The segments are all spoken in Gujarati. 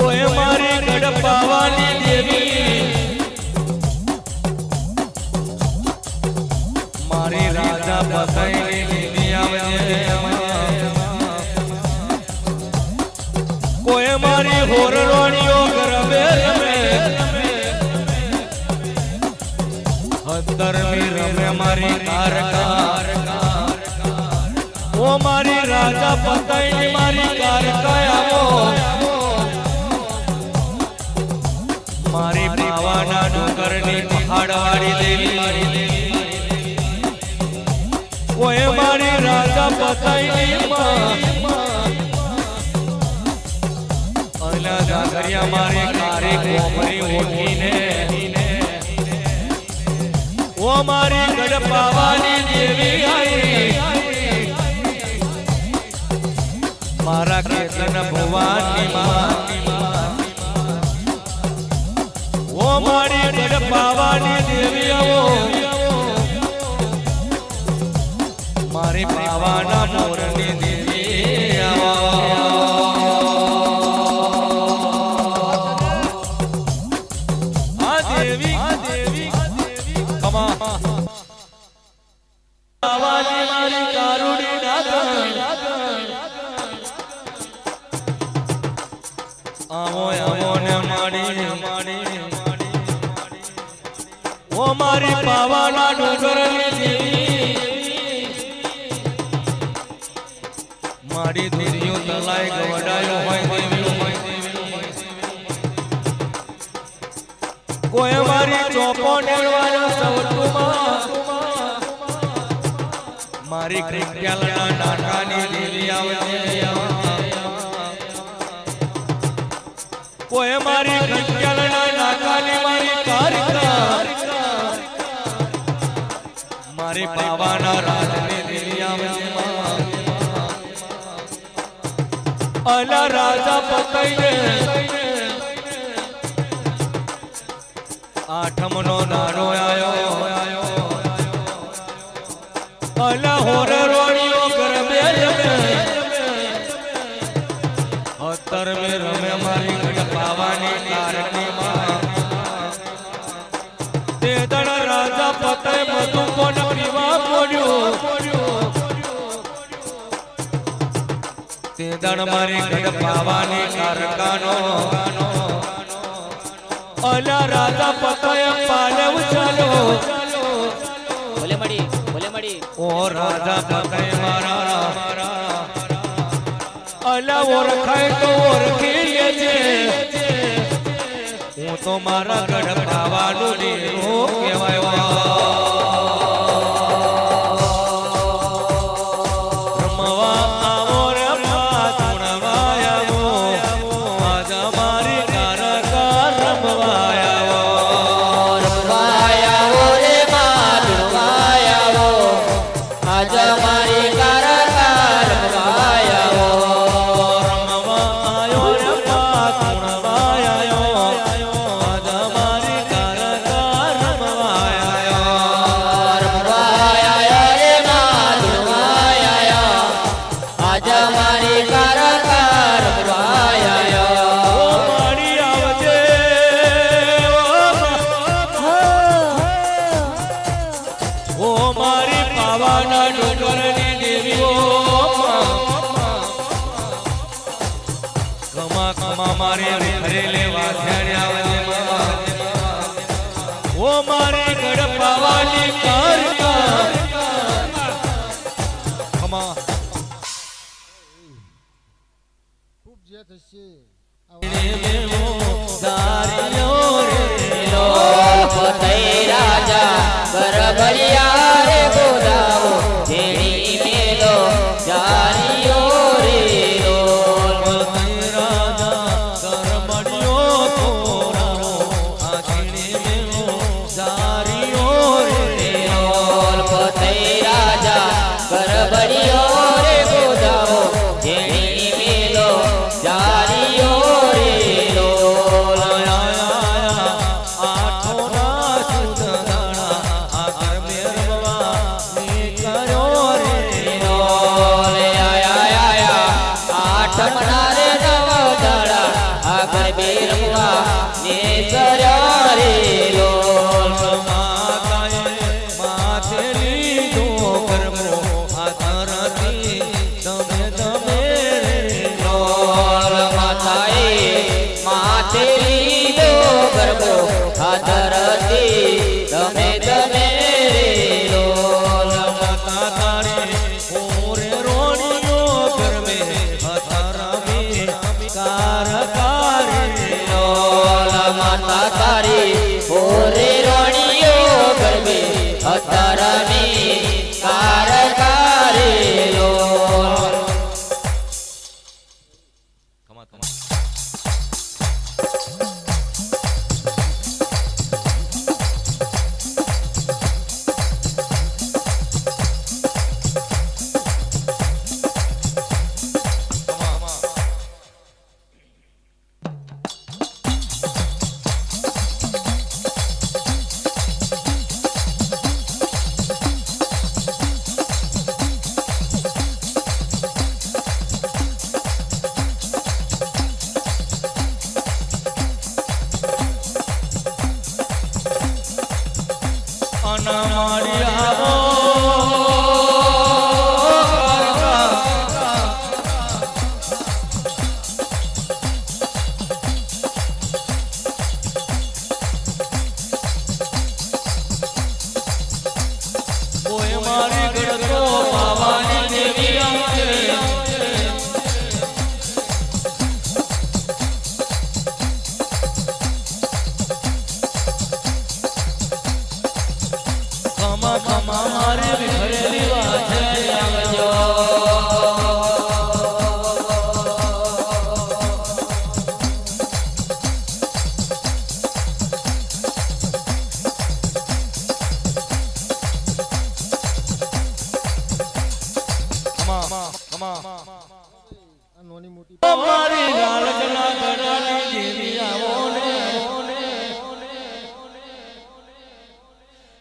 કોઈ મારી દેવી. મારી રાજા બતાઈ લીધી આવજે કોઈ મારી હોરડોણીઓ ગરબે રમે. મારી કારકાર ઓ મારી રાજા પતાઈ મારી આવો. પહાડવાળી દેવી. ઓએ મારી રાજા પતાઈની માં. અલા જાગરિયા મારી કારી કોમરી ઓઠીને ઓ મારી ગડપાવાની દેવી આઈ. મારા કેતન ભવાની માં. મારી તલાય મારી ક્રિકેલના કોઈ મારી ક્રિકેલના નાટાની મારી કારિકા. પાવાના રાજની દેવી અલા રાજા પતઈને આઠમ નો નાનો આયો. અલા હોર રોણીઓ ગરબે અત્તર મે રમે મારી ગઢ પાવાની કારણી તે દણ રાજા પતે મધુ તે મારી ગઢ પાવાની કારકાનો અલા રાજા પતય પાલવ ચાલો ભલે મળી ભલે મળી. ઓ રાજા પતય મારા. અલા ઓળખાય તો ઓળખી લેજે હું તો મારા ગઢ પાવાનું ઓ મારી પાવાના ડુંગરની દેવીઓ કમા કમા મારી ઘરે લેવા આવજે ઓ મારી ગઢ પાવાની કારકા કમા. ખૂબ જે થશે. દારિયો રે પતઈ રાજા બરબરિયા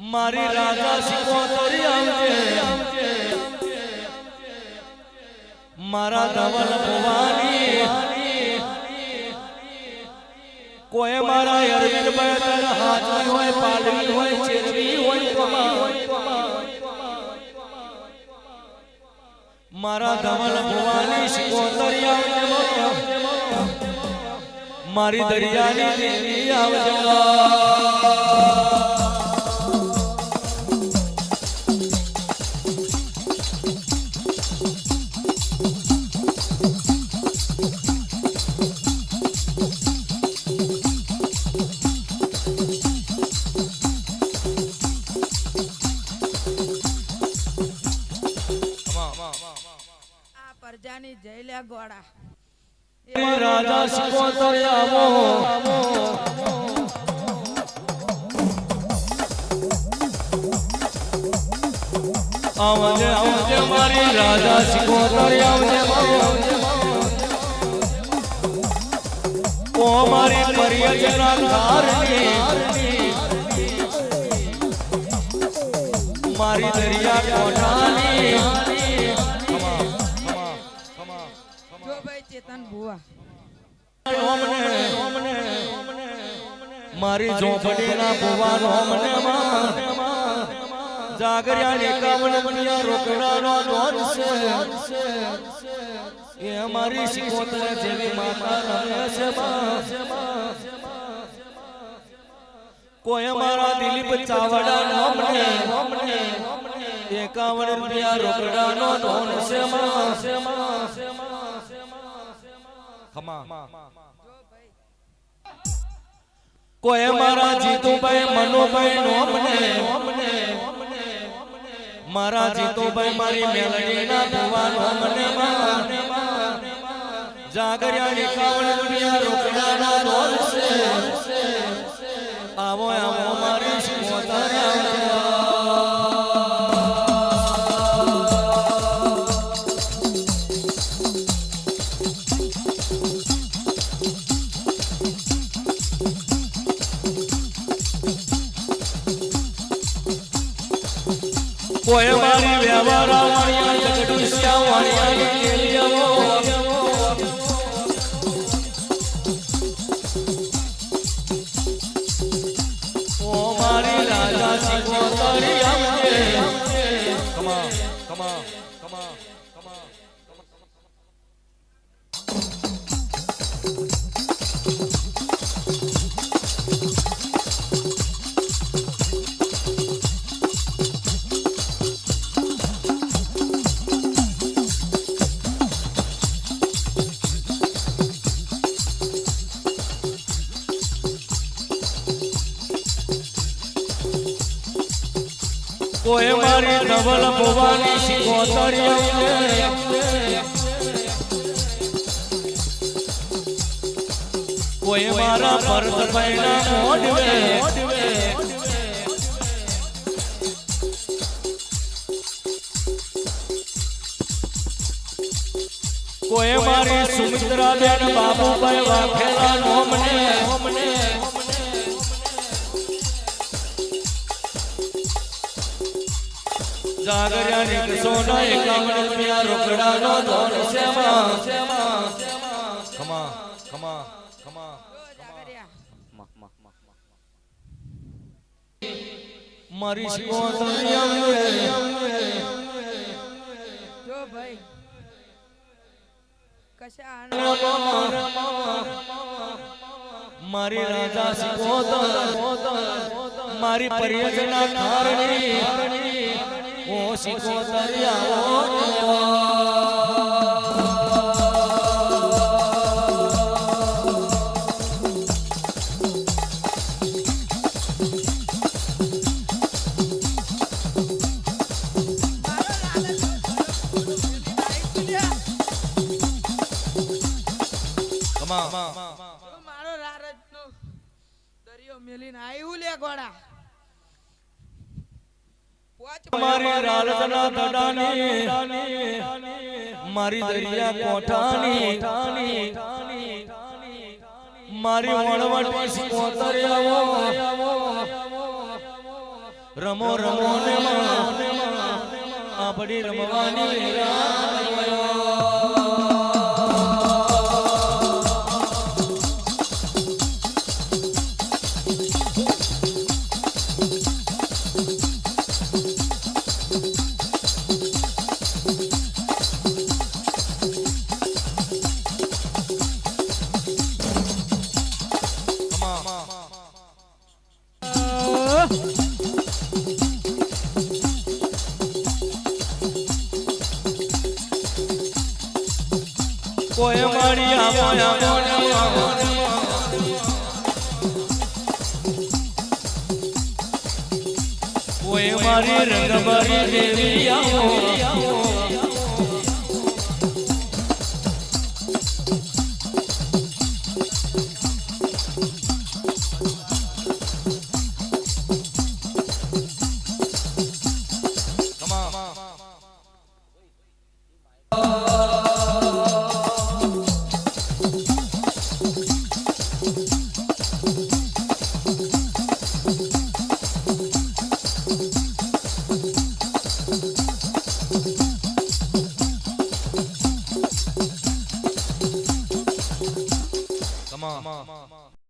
મારી રાજા સિકોતરી આવજે. મારા ધવલ ભવાની. કોઈ મારા અરવિંદ બળતર હાજરી હોય પાલવી હોય, ચેરવી હોય મારા ધવલ ભવાની સિકોતરી આવજે મારી દરિયાની દેવી આવજે આ પરજાની જયલ્યા ગોળા. રાજા સિકોતરી આવો. આવજે આવજે મારી રાજા સિકોતરી આવજે. ઓ મારી પરિયજના ધારની. મારી દરિયા કોઠાની. ભાઈ ચેતન મારી ઝોપડીના ભુવાનો મને. જાગર્યા મણિયા રોકડાનો ડોન છે. એ અમારી સિકોતર જેવી કોઈ મારા દિલીપ ચાવડા નોમને એકાવન રૂપિયા રોકડાનો ડોન છે માં. કોઈ મારા જીતુભાઈ, મનુભાઈ નોમને મારા જીતુભાઈ મારી મેલડીના ભુવા નોમને જાગર્યા એકાવન રૂપિયા રોકડાના ડોલ છે આવો આવો મારી કોઈ મારી ધવલ ભવાની શિકોતરી કોઈ મારા ભરત ભાઈના મોઢવે. કોઈ મારી સુમિત્રા બેન બાબુભાઈ વાઘેલા નોમને જાગર્યા નીકળશો એકાવન રૂપિયા રોકડાનો ધોન સેવા ખમા ખમા ખમા. મારી જો ભાઈ કશા મારી રાજા મારી પરિયોજના કારણી ઓ શિકોતરી આવો ખમા મારો રારજનો દરિયો મેલીને આવ્યું લે ગોડા મારી રાલજના દડાની મારી દરિયા કોઠાની મારી વણવટી સિકોતરે રમો રમો ને આપણી રમવાની કોઈ આવો આવો આવો કોઈ મારી રંગભરી દેવી આવો.